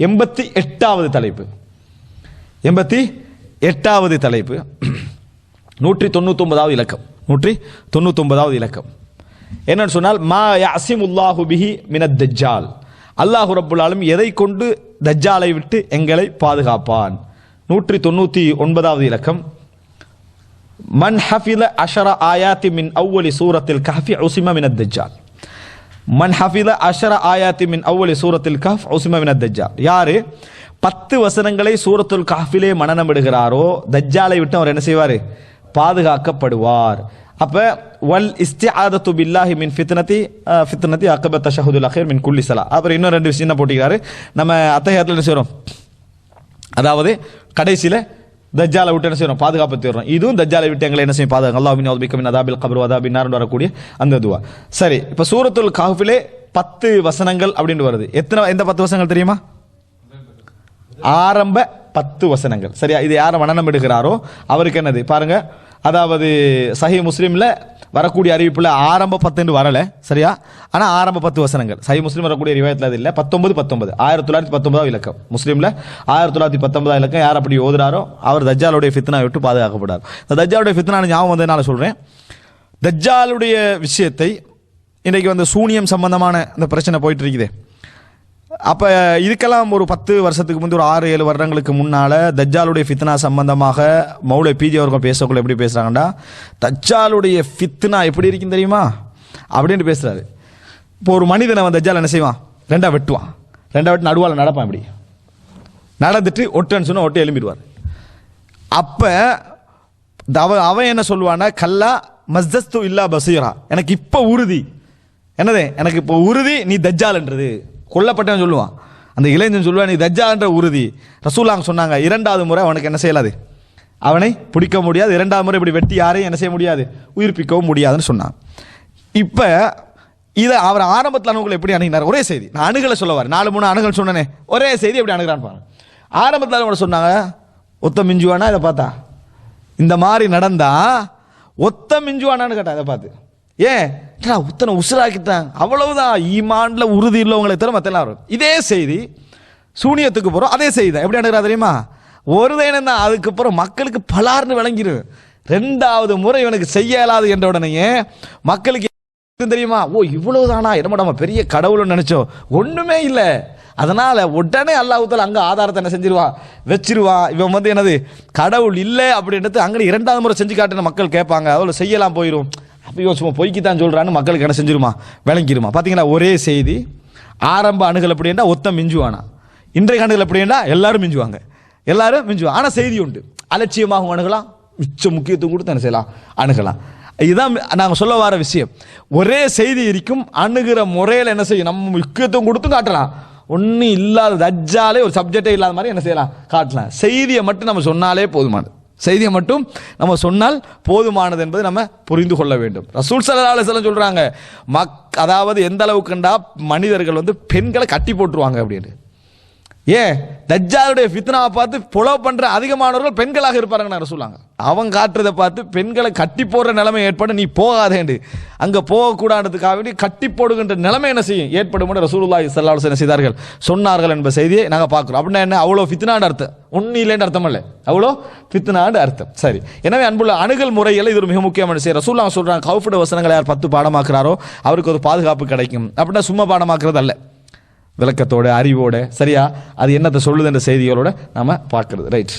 எண்பத்தி எட்டாவது தலைப்பு. எண்பத்தி எட்டாவது தலைப்பு. நூற்றி தொண்ணூத்தொன்பதாவது இலக்கம். நூற்றி தொண்ணூத்தொன்பதாவது இலக்கம். என்னன்னு சொன்னால் மா யாசிமுல்லாஹு பிஹி மினத் தஜ்ஜால். அல்லாஹு ரப்புல்லாலும் எதை கொண்டு தஜ்ஜாலை விட்டு எங்களை பாதுகாப்பான்? நூற்றி தொண்ணூற்றி ஒன்பதாவது இலக்கம். மன் ஹஃபில அஷர ஆயாத்தி மின் அவ்வலி சூரத்தில் கஹஃபி உசிம மினத் தஜ்ஜால். மன் ஹஃபில அஷர ஆயாத்தி மின் அவ்வளி சூரத்தில் கஃப் உசிம மினத் தஜ்ஜா யாரு? பத்து வசனங்களை சூரத்துல் காஃபிலே மனநம் விடுகிறாரோ தஜ்ஜாலை விட்டு அவர் என்ன செய்வார்? பாதுகாக்கப்படுவார். அப்ப வல் இஸ்திஆதத்து பில்லாஹி மின் ஃபித்னதி ஃபித்னதி அக்கபத் தஷஹுதுல் அഖീർ மின் குல்லி ஸலா அப்புறம் இன்னும் ரெண்டு விஷயம் என்ன போட்டிருக்காரு. நம்ம அத்தகையத்தில் என்ன செய்றோம் அதாவது கடைசியில் தஜ்ஜாலை விட்டு என்ன செய்யணும்? பாதுகாப்பு தேடுறோம். இதுவும் தஜ்ஜாலை விட்டு எங்களை என்ன செய்யும்? பாதுகாப்பு அல்லாஹ் மின் அவுதுபிக்க அதாபில் கபர் அதாபின் வரக்கூடிய அந்த துவா. சரி இப்போ சூரத்துல் காஃபிலே பத்து வசனங்கள் அப்படின்னு வருது. எத்தனை எந்த பத்து வசனங்கள் தெரியுமா? ஆரம்ப பத்து வசனங்கள். சரியா? இது யாரை மனநம் எடுக்கிறாரோ அவருக்கு என்னது? பாருங்க. அதாவது சஹி முஸ்லீமில் வரக்கூடிய அறிவிப்பில் ஆரம்ப பத்துன்னு வரலை. சரியா? ஆனால் ஆரம்ப பத்து வசனங்கள். சஹி முஸ்லீம் வரக்கூடிய ரிவாயத்தில் அது இல்லை. பத்தொன்பது பத்தொன்பது. ஆயிரத்தி தொள்ளாயிரத்தி பத்தொன்பதாம் இலக்கம். முஸ்லீமில் ஆயிரத்தி தொள்ளாயிரத்தி பத்தொன்பதாம் இலக்கம் யார் அப்படி ஓதுறாரோ அவர் தஜ்ஜாலுடைய ஃபித்னா விட்டு பாதுகாக்கப்படுறார் இந்த தஜ்ஜாலுடைய ஃபித்னா ஞாபகம் வந்ததுனால சொல்கிறேன் தஜ்ஜாலுடைய விஷயத்தை இன்றைக்கு வந்து சூனியம் சம்பந்தமான இந்த பிரச்சனை போயிட்டு இருக்குதே. அப்போ இதுக்கெல்லாம் ஒரு பத்து வருஷத்துக்கு முந்தைய ஒரு ஆறு ஏழு வருடங்களுக்கு முன்னால் தஜ்ஜாலுடைய ஃபித்னா சம்பந்தமாக மௌலை பிஜி அவர்கள் பேசக்குள்ள எப்படி பேசுகிறாங்கன்னா தஜ்ஜாலுடைய ஃபித்னா எப்படி இருக்கும் தெரியுமா? அப்படின்னு பேசுகிறாரு இப்போ ஒரு மனிதனை அவன் தஜ்ஜால் என்ன செய்வான்? ரெண்டா வெட்டுவான். ரெண்டா வெட்டு நடுவால் நடப்பான் இப்படி நடந்துட்டு ஒட்டுன்னு சொன்னால் ஒட்டு எழும்பிடுவார். அப்போ அவ அவன் என்ன சொல்லுவான்னா கல்லா மஸ்தஸ்து இல்லா பசீரா. எனக்கு இப்போ உறுதி. என்னது? எனக்கு இப்போ உறுதி நீ தஜ்ஜால்ன்றது. கொல்லப்பட்டவன் சொல்லுவான். அந்த இளைஞன் சொல்லுவான் நீ தஜ்ஜான்ற உறுதி. ரசூலாங்க சொன்னாங்க இரண்டாவது முறை அவனுக்கு என்ன செய்யலாது? அவனை பிடிக்க முடியாது. இரண்டாவது முறை இப்படி வெட்டி யாரையும் என்ன செய்ய முடியாது? உயிர்ப்பிக்கவும் முடியாதுன்னு சொன்னான் இப்போ இதை அவர் ஆரம்பத்தில் அணுகுல எப்படி அணுகினார்? ஒரே செய்தி. நான் அணுகலை சொல்லுவார் நாலு மூணு அணுகல் சொன்னனே. ஒரே செய்தி எப்படி அணுகிறான்னு பாருங்க. ஆரம்பத்தில் அவங்க சொன்னாங்க ஒத்த மிஞ்சுவானா இதை பார்த்தா? இந்த மாதிரி நடந்தா ஒத்த மிஞ்சுவானான்னு கேட்டா இதை பார்த்து. ஏன்? என்னடா உத்தனை உசுராக்கிட்டாங்க அவ்வளவுதான். ஈமான்ல உறுதி இல்லவங்களை தவிர மற்ற எல்லாரும்? இதே செய்தி சூனியத்துக்கு போகிறோம் அதே செய்தி எப்படி அணுகிறா தெரியுமா? ஒரு தேனம் தான். அதுக்கப்புறம் மக்களுக்கு பலார்னு விளங்கிரு. ரெண்டாவது முறை இவனுக்கு செய்ய இயலாது என்ற உடனேயே மக்களுக்கு தெரியுமா? ஓ இவ்வளவுதானா? என்னமோ நம்ம பெரிய கடவுள்னு நினைச்சோம். ஒண்ணுமே இல்லை. அதனால உடனே அல்லாஹுத்தால அங்க ஆதாரத்தை என்ன செஞ்சிருவான் வச்சிருவான் இவன் வந்து என்னது? கடவுள் இல்லை அப்படின்றது அங்கே இரண்டாவது முறை செஞ்சு காட்டுன மக்கள் கேட்பாங்க. அவ்வளோ செய்யலாம் போயிடும் அப்போ சும்மா பொய்க்கு தான் சொல்கிறான்னு மக்களுக்கு என்ன செஞ்சிருமா? விளங்கிருமா? பார்த்தீங்களா ஒரே செய்தி ஆரம்ப அணுகல் அப்படின்னா ஒத்த மிஞ்சுவானா? இன்றைய அணுகல் அப்படின்னா எல்லாரும் மிஞ்சுவாங்க. எல்லாரும் மிஞ்சுவாங்க. ஆனால் செய்தி உண்டு. அலட்சியமாகவும் அணுகலாம் மிச்ச முக்கியத்துவம் கொடுத்து என்ன செய்யலாம்? அணுகலாம். இதுதான் நாங்கள் சொல்ல வர விஷயம். ஒரே செய்தி இருக்கும் அணுகிற முறையில் என்ன செய்யும்? நம்ம முக்கியத்துவம் கொடுத்தும் காட்டலாம். ஒன்றும் இல்லாத தஜ்ஜாலே ஒரு சப்ஜெக்டே இல்லாத மாதிரி என்ன செய்யலாம்? காட்டலாம். செய்தியை மட்டும் நம்ம சொன்னாலே போதுமானது. செய்தியை மட்டும் நம்ம சொன்னால் போதுமானது என்பதை நம்ம புரிந்து கொள்ள வேண்டும். ரசூல் சல்லா அலுவலம் சொல்கிறாங்க மக் அதாவது எந்த அளவுக்குண்டா மனிதர்கள் வந்து பெண்களை கட்டி போட்டுருவாங்க அப்படின்னு. ஏன் தஜ்ஜாலுடைய ஃபித்னாவை பார்த்து புலோ பண்ணுற அதிகமானவர்கள் பெண்களாக இருப்பாருங்க நான் சொல்லுவாங்க. அவன் காட்டுறதை பார்த்து பெண்களை கட்டி போடுற நிலைமை ஏற்படும் நீ போகாதேண்டு அங்கே போகக்கூடாதுக்காக வேண்டி கட்டி போடுகின்ற நிலைமை என்ன செய்யும்? ஏற்படும் ரசூலுல்லாஹி ஸல்லல்லாஹு என்ன செய்தார்கள். சொன்னார்கள் என்ப செய்தியை நாங்கள் பார்க்குறோம். அப்படின்னா என்ன? அவ்வளோ ஃபித்னான்னு அர்த்தம். ஒன்றும் இல்லைன்னு அர்த்தம் இல்லை அவ்வளோ ஃபித்னான்னு அர்த்தம். சரி. எனவே அன்புள்ள அணுகல் முறையில் இது ஒரு மிக முக்கியமான செய்ய ரசூல்லா சொல்கிறாங்க கவுஃபுட வசனங்களை யார் பத்து பாடமாக்குறாரோ அவருக்கு ஒரு பாதுகாப்பு கிடைக்கும். அப்படின்னா சும்மா பாடமாக்குறது அல்ல. விளக்கத்தோட அறிவோட சரியா? அது என்னத்தை சொல்லுதுன்ற செய்திகளோட நம்ம பார்க்கிறது. ரைட்